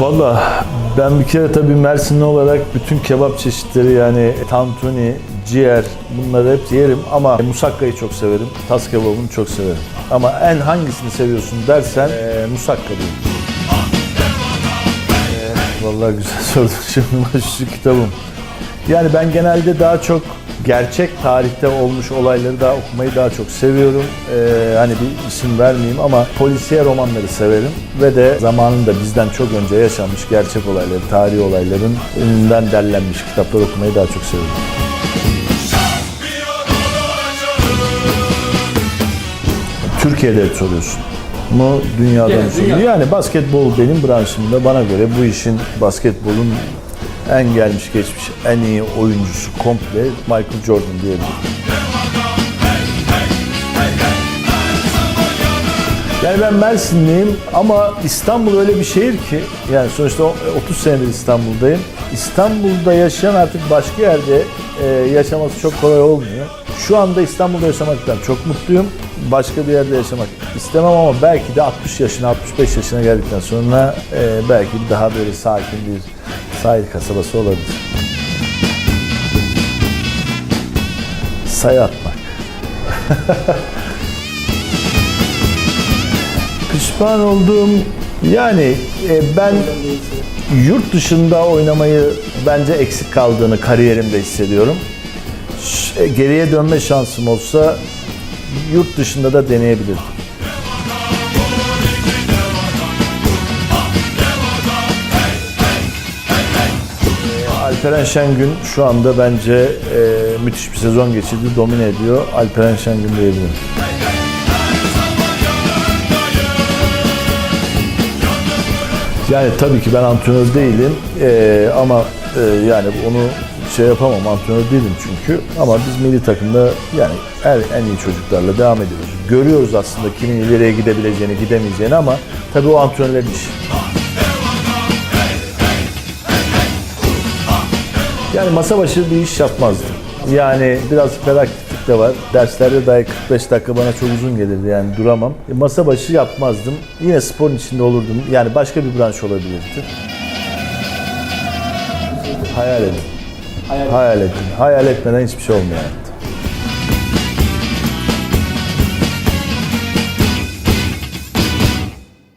Valla ben bir kere tabii Mersinli olarak bütün kebap çeşitleri yani tantuni, ciğer bunları hep yerim ama musakkayı çok severim. Tas kebabını çok severim. Ama en hangisini seviyorsun dersen e, musakka diyorum. E, vallahi güzel sordun şimdi şu kitabım. Yani ben genelde daha çok gerçek tarihte olmuş olayları daha okumayı daha çok seviyorum. Ee, hani bir isim vermeyeyim ama polisiye romanları severim ve de zamanında bizden çok önce yaşanmış gerçek olayları, tarihi olayların önünden derlenmiş kitaplar okumayı daha çok seviyorum. Türkiye'de soruyorsun mu dünyada mı Genel, soruyorsun? dünya. Yani basketbol benim branşımda bana göre bu işin basketbolun en gelmiş geçmiş en iyi oyuncusu komple Michael Jordan diyebilirim. Yani ben Mersinliyim ama İstanbul öyle bir şehir ki yani sonuçta o- 30 senedir İstanbul'dayım. İstanbul'da yaşayan artık başka yerde e, yaşaması çok kolay olmuyor. Şu anda İstanbul'da yaşamaktan çok mutluyum. Başka bir yerde yaşamak istemem ama belki de 60 yaşına 65 yaşına geldikten sonra e, belki daha böyle sakin bir sahil kasabası olabilir. Sayı atmak. Pişman olduğum yani e, ben yurt dışında oynamayı bence eksik kaldığını kariyerimde hissediyorum. E, Geriye dönme şansım olsa yurt dışında da deneyebilirdim. Alperen Şengün şu anda bence e, müthiş bir sezon geçirdi, domine ediyor. Alperen Şengün diyebilirim. Yani tabii ki ben antrenör değilim Ee, ama e, yani onu şey yapamam antrenör değilim çünkü ama biz milli takımda yani her en iyi çocuklarla devam ediyoruz. Görüyoruz aslında kimin ileriye gidebileceğini, gidemeyeceğini ama tabii o antrenörlerin işi. Yani masa başı bir iş yapmazdım. Yani biraz hiperaktiflik de var. Derslerde dahi 45 dakika bana çok uzun gelirdi yani duramam. E, masa başı yapmazdım. Yine sporun içinde olurdum. Yani başka bir branş olabilirdi. Hayal edin. Hayal- Hayal edin. Hayal etmeden hiçbir şey olmuyor.